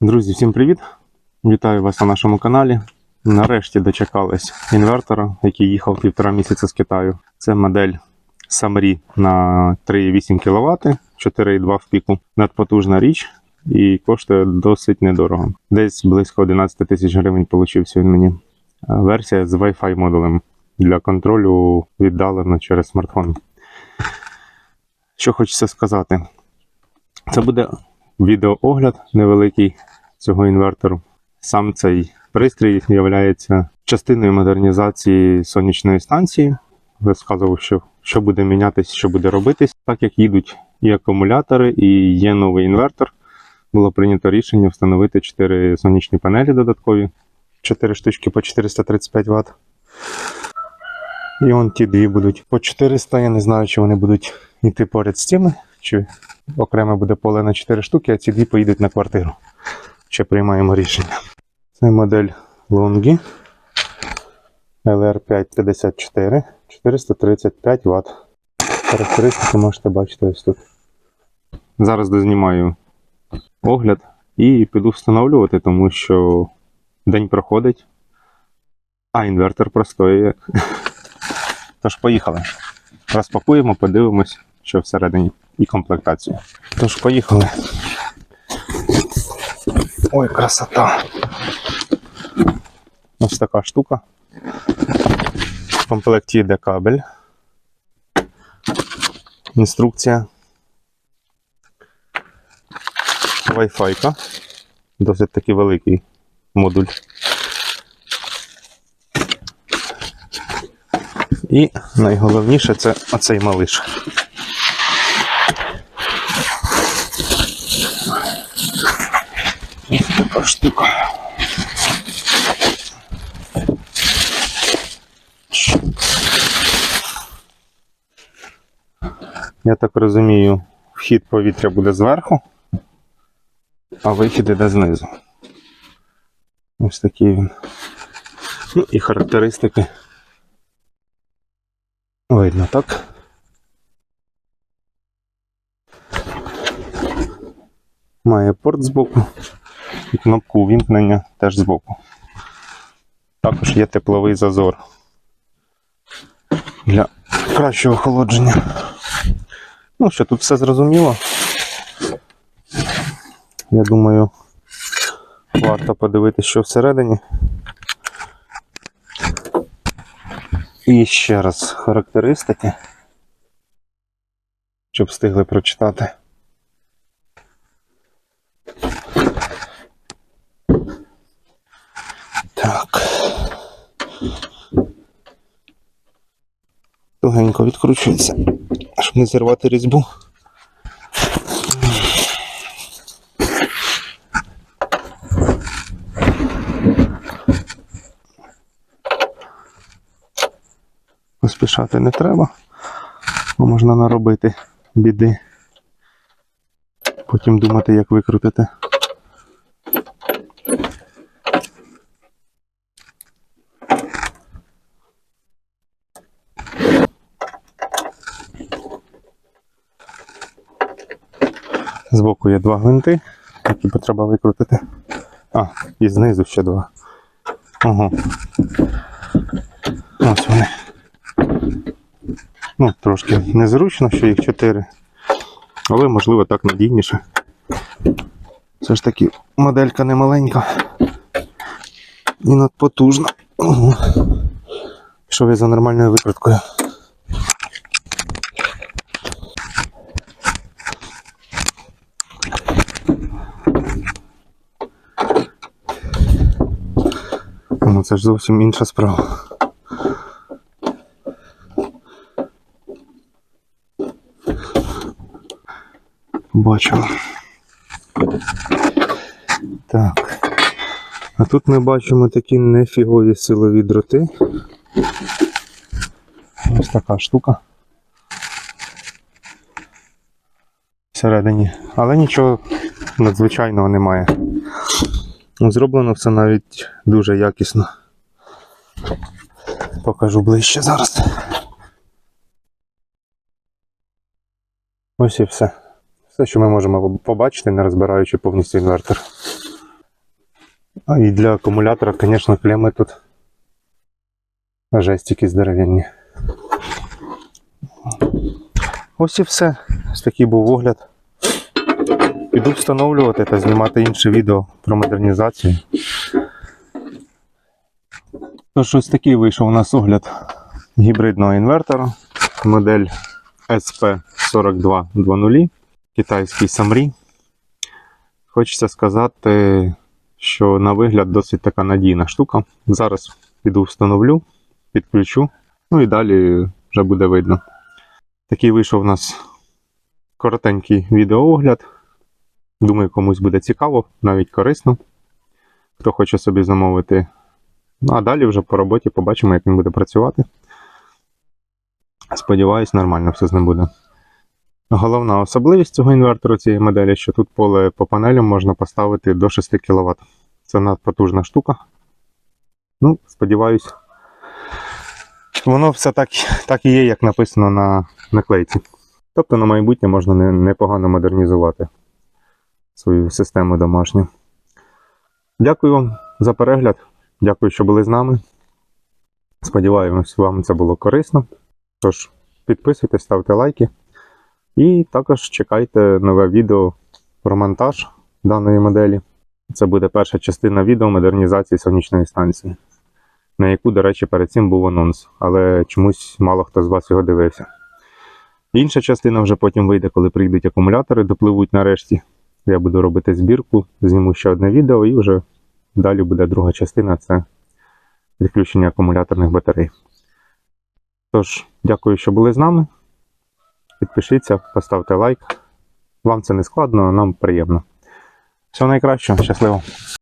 Друзі, всім привіт! Вітаю вас на нашому каналі. Нарешті дочекались інвертора, який їхав півтора місяця з Китаю. Це модель Samri на 3,8 кВт, 4,2 в піку. Надпотужна річ і коштує досить недорого. Десь близько 11 тисяч гривень получився він мені. Версія з Wi-Fi модулем для контролю віддалено через смартфон. Що хочеться сказати? Це буде відеоогляд невеликий цього інвертору. Сам цей пристрій є частиною модернізації сонячної станції. Розказував, що, що буде мінятись, що буде робитись. Так як їдуть і акумулятори, і є новий інвертор, було прийнято рішення встановити 4 сонячні панелі додаткові, 4 штучки по 435 Вт. І он ті дві будуть по 400. Я не знаю, чи вони будуть йти поряд з цими, чи окремо буде поле на 4 штуки, а ці дві поїдуть на квартиру. Ще приймаємо рішення. Це модель Longi LR554 435 Вт. Характеристики можете бачити ось тут. Зараз дознімаю огляд і піду встановлювати, тому що день проходить, а інвертор простоює. Тож поїхали. Розпакуємо, подивимось, що всередині і комплектацію. Тож поїхали. Ой, красота. Ось така штука. В комплекті йде кабель. Інструкція. Wi-Fi. Досить таки великий модуль. І найголовніше це оцей малиш. Ось така штука. Я так розумію, вхід повітря буде зверху, а вихід іде знизу. Ось такий він. Ну і характеристики. Видно, так? Має порт збоку і кнопку увімкнення теж збоку. Також є тепловий зазор для кращого охолодження. Ну що, тут все зрозуміло. Я думаю, варто подивитися, що всередині. І ще раз характеристики, щоб встигли прочитати. Тугенько відкручується, щоб не зірвати різьбу. Поспішати не треба, бо можна наробити біди. Потім думати, як викрутити. Збоку є два гвинти, які треба викрутити. А, і знизу ще два. Ого. Ось вони. Ну, трошки незручно, що їх чотири. Але можливо так надійніше. Все ж таки моделька не маленька. І надпотужна. Пішов я за нормальною викруткою. Ну, це ж зовсім інша справа. Бачимо. Так. А тут ми бачимо такі нефігові силові дроти. Ось така штука. Всередині. Але нічого надзвичайного немає. Зроблено все навіть дуже якісно. Покажу ближче зараз. Ось і все. Все, що ми можемо побачити, не розбираючи повністю інвертор. А і для акумулятора, звісно, клеми тут жесть якісь здоровенні. Ось і все. Ось такий був огляд. Піду встановлювати та знімати інше відео про модернізацію. Тож ось такий вийшов у нас огляд гібридного інвертора. Модель SP4220, китайський Самрі. Хочеться сказати, що на вигляд досить така надійна штука. Зараз піду встановлю, підключу, ну і далі вже буде видно. Такий вийшов у нас коротенький відеоогляд. Думаю, комусь буде цікаво, навіть корисно. Хто хоче собі замовити. Ну а далі вже по роботі побачимо, як він буде працювати. Сподіваюсь, нормально все з ним буде. Головна особливість цього інвертору цієї моделі, що тут поле по панелям можна поставити до 6 кВт. Це надпотужна штука. Ну, сподіваюсь, воно все так, так і є, як написано на наклейці. Тобто на майбутнє можна непогано модернізувати свою систему домашню. Дякую вам за перегляд. Дякую, що були з нами. Сподіваємось, вам це було корисно. Тож, підписуйтесь, ставте лайки. І також чекайте нове відео про монтаж даної моделі. Це буде перша частина відео модернізації сонячної станції, на яку, до речі, перед цим був анонс, але чомусь мало хто з вас його дивився. Інша частина вже потім вийде, коли прийдуть акумулятори, допливуть нарешті. Я буду робити збірку, зніму ще одне відео і вже далі буде друга частина це відключення акумуляторних батарей. Тож, дякую, що були з нами. Підпишіться, поставте лайк. Вам це не складно, а нам приємно. Всього найкращого, щасливо!